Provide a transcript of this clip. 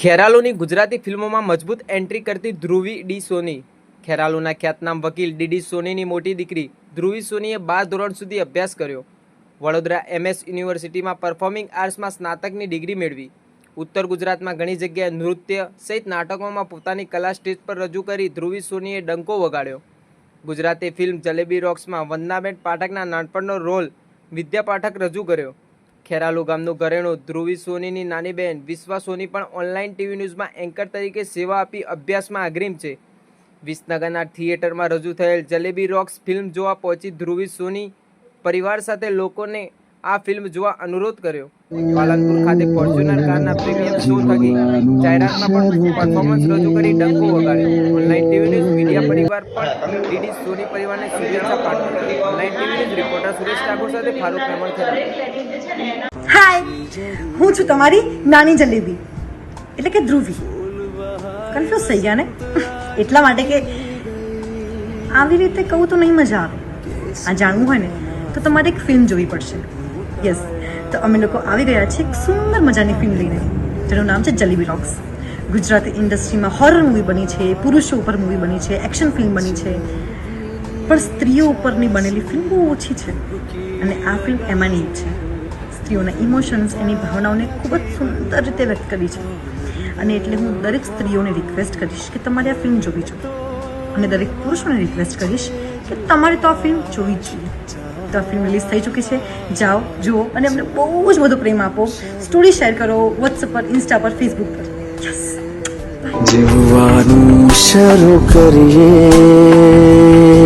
ખેરાલુની ગુજરાતી ફિલ્મોમાં મજબૂત એન્ટ્રી કરતી ધ્રુવી ડી સોની. ખેરાલુના ખ્યાતનામ વકીલ ડીડી સોનીની મોટી દીકરી ધ્રુવી સોનીએ બાર ધોરણ સુધી અભ્યાસ કર્યો. વડોદરા એમએસ યુનિવર્સિટીમાં પરફોર્મિંગ આર્ટ્સમાં સ્નાતકની ડિગ્રી મેળવી. ઉત્તર ગુજરાતમાં ઘણી જગ્યાએ નૃત્ય સહિત નાટકોમાં પોતાની કલા સ્ટેજ પર રજૂ કરી ધ્રુવી સોનીએ ડંકો વગાડ્યો. ગુજરાતી ફિલ્મ જલેબી રોક્સમાં વંદનાબેન પાઠકના નાનપણનો રોલ વિદ્યા પાઠક રજૂ કર્યો. ખેરાલુ ગામનું ઘરેણું ધ્રુવી સોનીની નાની બહેન વિશ્વા સોની પણ ઓનલાઈન ટીવી ન્યૂઝમાં એન્કર તરીકે સેવા આપી અભ્યાસમાં અગ્રીમ છે. વિસનગરના થિયેટરમાં રજૂ થયેલ જલેબી રોક્સ ફિલ્મ જોવા પહોંચી ધ્રુવી સોની પરિવાર સાથે લોકોને આ ફિલ્મ જોવા અનુરોધ કર્યો. પાલનપુર ખાતે ફોર્ચ્યુનર કારના પ્રીમિયમ શો થકી જાહેરાતમાં પણ પરફોર્મન્સ રજૂ કરી ડંકો વગાડ્યો. ઓનલાઈન ટીવી ન્યૂઝ મીડિયા પરિવાર પણ ડીડી સોની પરિવારને શુભેચ્છા પાઠવી. Online TV news reporter Suresh Thakor સાથે ફારૂક મહેમણ ખેડા હાય હું છું તમારી નાની જલેબી, એટલે કે ધ્રુવી. કન્ફ્યુઝ થઈ ગયા ને? એટલા માટે કે આવી રીતે કહું તો નહીં મજા આવે. આ જાણવું હોય ને, તો તમારે એક ફિલ્મ જોવી પડશે. યસ તો અમે લોકો આવી ગયા છે એક સુંદર મજાની ફિલ્મ લઈને. જેનું નામ છે જલેબી રોક્સ ગુજરાતી ઇન્ડસ્ટ્રીમાં હોરર મૂવી બની છે, પુરુષો ઉપર મૂવી બની છે એક્શન ફિલ્મ બની છે. પણ સ્ત્રીઓ ઉપરની બનેલી ફિલ્મ બહુ ઓછી છે. અને આ ફિલ્મ એમાંની એક છે. સ્ત્રીઓના ઇમોશન્સ એની ભાવનાઓને ખૂબ જ સુંદર રીતે વ્યક્ત કરી છે. અને એટલે હું દરેક સ્ત્રીઓને રિક્વેસ્ટ કરીશ કે તમારે આ ફિલ્મ જોવી જોઈએ. અને દરેક પુરુષોને રિક્વેસ્ટ કરીશ કે તમારે તો આ ફિલ્મ જોવી જ જોઈએ. તો આ ફિલ્મ રિલીઝ થઈ ચૂકી છે. જાઓ, જુઓ અને અમને બહુ જ બધો પ્રેમ આપો. સ્ટોરી શેર કરો વોટ્સઅપ પર ઇન્સ્ટા પર ફેસબુક પર. જીવવાનું શરૂ કરીએ.